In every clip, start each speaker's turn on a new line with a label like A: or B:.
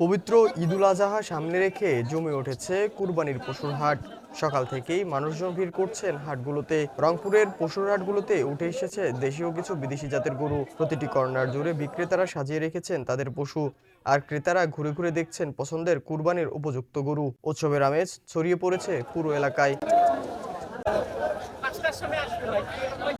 A: পবিত্র ঈদুল আজহা সামনে রেখে জমে উঠেছে কুরবানির পশুর হাট। সকাল থেকেই মানুষজন ভিড় করছেন হাটগুলোতে। রংপুরের পশুর হাটগুলোতে উঠে এসেছে দেশীয় কিছু বিদেশি জাতের গরু। প্রতিটি কর্নার জুড়ে বিক্রেতারা সাজিয়ে রেখেছেন তাদের পশু। আর ক্রেতারা ঘুরে ঘুরে দেখছেন পছন্দের কুরবানির উপযুক্ত গরু। উৎসবের আমেজ ছড়িয়ে পড়েছে পুরো এলাকায়।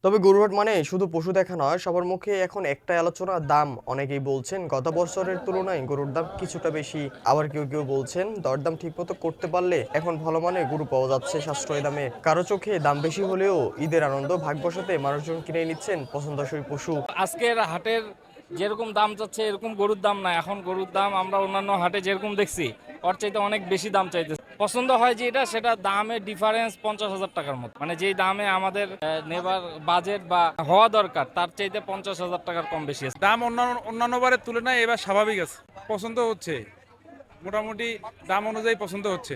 A: তবে গরুহাট মানে শুধু পশু দেখা নয় সবার মুখে এখন একটাই আলোচনা দাম। অনেকেই বলছেন গত বছরের তুলনায় গরুর দাম কিছুটা বেশি। আবার কেউ কেউ বলছেন দরদাম ঠিকমতো করতে পারলে এখন ভালো মানে গরু পাওয়া যাচ্ছে সাশ্রয় দামে। কারও চোখে দাম বেশি হলেও ঈদের আনন্দ ভাগ বসাতে মানুষজন কিনে নিচ্ছেন পছন্দসই পশু।
B: আজকের হাটের যেরকম দাম যাচ্ছে এরকম গরুর দাম না এখন গরুর দাম আমরা অন্যান্য হাটে যেরকম দেখছি ওর চাইতে অনেক বেশি দাম চাইতেছে। পছন্দ হয় যে এটা, সেটা দামে ডিফারেন্স পঞ্চাশ হাজার টাকার মতো। মানে যেই দামে আমাদের নেবার বাজেট বা হওয়া দরকার, তার চাইতে পঞ্চাশ হাজার টাকার কম বেশি আছে।
C: দাম অন্যান্য বারের তুলনায় এবার স্বাভাবিক আছে, পছন্দ হচ্ছে। মোটামুটি দাম অনুযায়ী পছন্দ হচ্ছে।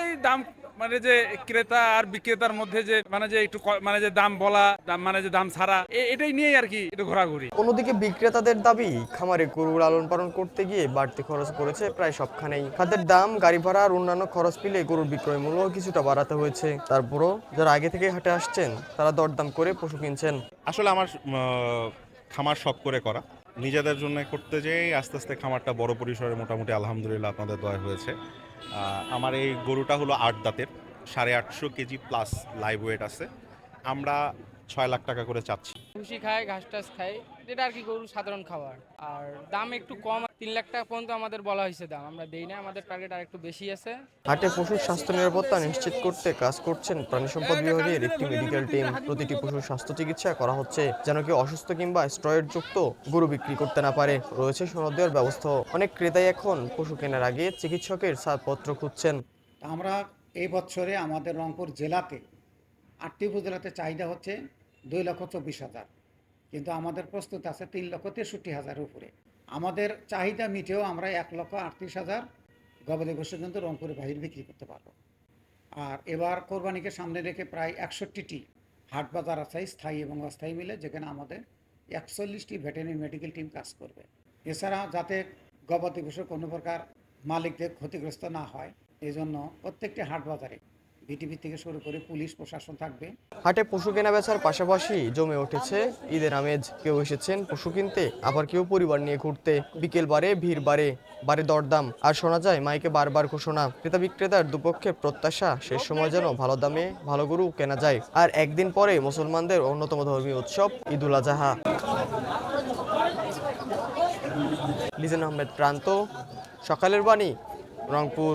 C: এই দাম মানে যে ক্রেতা আর বিক্রেতার মধ্যে যে মানে যে একটু মানে যে দাম বলা দাম মানে যে দাম ছাড়া এটাই নিয়েই আর কি একটু ঘোরাঘুরি।
A: অন্যদিকে বিক্রেতাদের দাবি খামারে গরু লালন পালন করতে গিয়ে বাড়তি খরচ পড়েছে প্রায় সবখানেই। খাদ্যের দাম গাড়ি ভাড়া আর অন্যান্য খরচ মিলে গরুর বিক্রয় মূল্য কিছুটা বাড়াতে হয়েছে। তারপরও যারা আগে থেকে হাটে আসছেন তারা দরদাম করে পশু কিনছেন।
D: আসলে আমার আহ, খামার শখ করে করা। নিজেদের জন্য করতে যেয়ে আস্তে আস্তে খামারটা বড় পরিসরে মোটামুটি আলহামদুলিল্লাহ আপনাদের দয়া হয়েছে। আমার এই গরুটা হলো আট দাঁতের, সাড়ে আটশো কেজি প্লাস লাইভ ওয়েট আছে। আমরা ছয় লাখ টাকা করে চাচ্ছি।
E: ভুসি খায় ঘাস টাস খায় যেটা আর কি গরুর সাধারণ খাবার। আর দাম একটু কম তিন লাখ টাকা পর্যন্ত আমাদের বলা হয়েছে দাম আমরা দেই না আমাদের টার্গেট আর একটু বেশি আছে।
A: হাটে পশুর স্বাস্থ্য নিরাপত্তা নিশ্চিত করতে কাজ করছেন প্রাণী সম্পদ বিভাগের একটি মেডিকেল টিম প্রতিটি পশুর স্বাস্থ্য চিকিৎসা করা হচ্ছে যেন কেউ অসুস্থ কিংবা স্ট্রয়েড যুক্ত গরু বিক্রি করতে না পারে। রয়েছে সনদ দেওয়ার ব্যবস্থা। অনেক ক্রেতাই এখন পশু কেনার আগে চিকিৎসকের ছাড়পত্র খুঁজছেন।
F: আমরা এই বছরে আমাদের রংপুর জেলাতে আটটি উপজেলাতে চাহিদা হচ্ছে দুই লক্ষ চব্বিশ হাজার। কিন্তু আমাদের প্রস্তুত আছে তিন লক্ষ তেষট্টি হাজার উপরে। আমাদের চাহিদা মিটেও আমরা এক লক্ষ আটত্রিশ হাজার গবাদি পশু কিন্তু রংপুরে বাহির বিক্রি করতে পারব। আর এবার কোরবানিকে সামনে রেখে প্রায় একষট্টিটি হাট বাজার আছে, স্থায়ী এবং অস্থায়ী মিলে, যেখানে আমাদের একচল্লিশটি ভেটেরিনারি মেডিকেল টিম কাজ করবে। এছাড়া যাতে গবাদি পশুর কোনো প্রকার মালিকদের ক্ষতিগ্রস্ত না হয় এই জন্য প্রত্যেকটি হাট বাজারে বিটিভি থেকে শুরু করে পুলিশ, প্রশাসন থাকবে।
A: হাটে পশু কেনা বেচার পাশাপাশি জমে উঠেছে ঈদের আমেজ। কেউ এসেছেন পশু কিনতে, আবার কেউ পরিবার নিয়ে ঘুরতে। বিকেল বারে ভিড় বাড়ে বারে দরদাম। আর শোনা যায়, মাইকে বারবার ঘোষণা। ক্রেতা বিক্রেতার দুপক্ষে প্রত্যাশা, শেষ সময় যেন ভালো দামে ভালো গরু কেনা যায়। আর একদিন পরে মুসলমানদের অন্যতম ধর্মীয় উৎসব ঈদুল আজহা। লিজন আহমেদ প্রান্ত, সকালের বাণী, রংপুর।